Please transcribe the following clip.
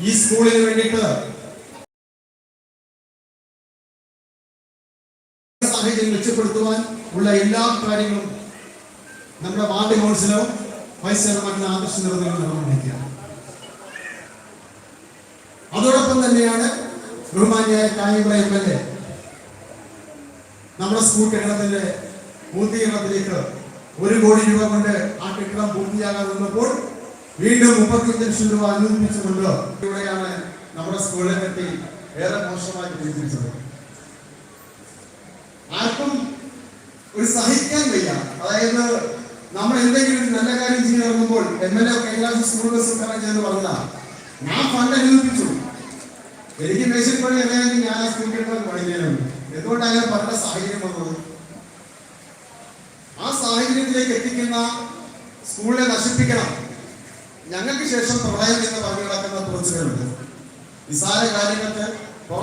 ഈ സ്കൂളിന് വേണ്ടിയിട്ട് സാഹചര്യം മെച്ചപ്പെടുത്തുവാൻ ഉള്ള എല്ലാ കാര്യങ്ങളും നമ്മുടെ വാർഡ് കൗൺസിലർ വൈസ് ചെയർമാൻ ആദർശ നടന്നുകൊണ്ടിരിക്കുകയാണ് അതോടൊപ്പം തന്നെയാണ് ബഹുമാനിയായ കായിക എം എൽ എ നമ്മുടെ സ്കൂൾ കെട്ടിടത്തിന്റെ പൂർത്തീകരണത്തിലേക്ക് ഒരു കോടി രൂപ കൊണ്ട് ആ കെട്ടിടം പൂർത്തിയാകാൻ നിന്നപ്പോൾ വീണ്ടും മുപ്പത്തിയഞ്ച് ലക്ഷം രൂപ അനുവദിച്ചുകൊണ്ട് ഇവിടെയാണ് നമ്മുടെ സ്കൂളിനെ പറ്റി ഏറെ മോശമായി ചിന്തിച്ചത് ആർക്കും ഒരു സഹിക്കാൻ വയ്യ. അതായത് നമ്മൾ എന്തെങ്കിലും നല്ല കാര്യം ചെയ്യാൻ ഇറങ്ങുമ്പോൾ M L A Kailas school bus ഉദ്ഘാടനം പറഞ്ഞ ഞാൻ ഫണ്ട് അനുവദിച്ചു എനിക്ക് മേശപ്പണി എങ്ങനെയാണെങ്കിൽ ഞാൻ ആ സ്കൂൾ കിട്ടാൻ പണിയാണ് എന്തുകൊണ്ടാണ് ഞാൻ പറഞ്ഞ സാഹചര്യം വന്നത്? ആ സാഹചര്യത്തിലേക്ക് എത്തിക്കുന്ന സ്കൂളിനെ നശിപ്പിക്കണം. ഞങ്ങൾക്ക് ശേഷം പ്രളയം എന്ന് പറഞ്ഞു നടക്കുന്ന കുറച്ചുപേരുണ്ട് നിസാര കാര്യങ്ങൾക്ക്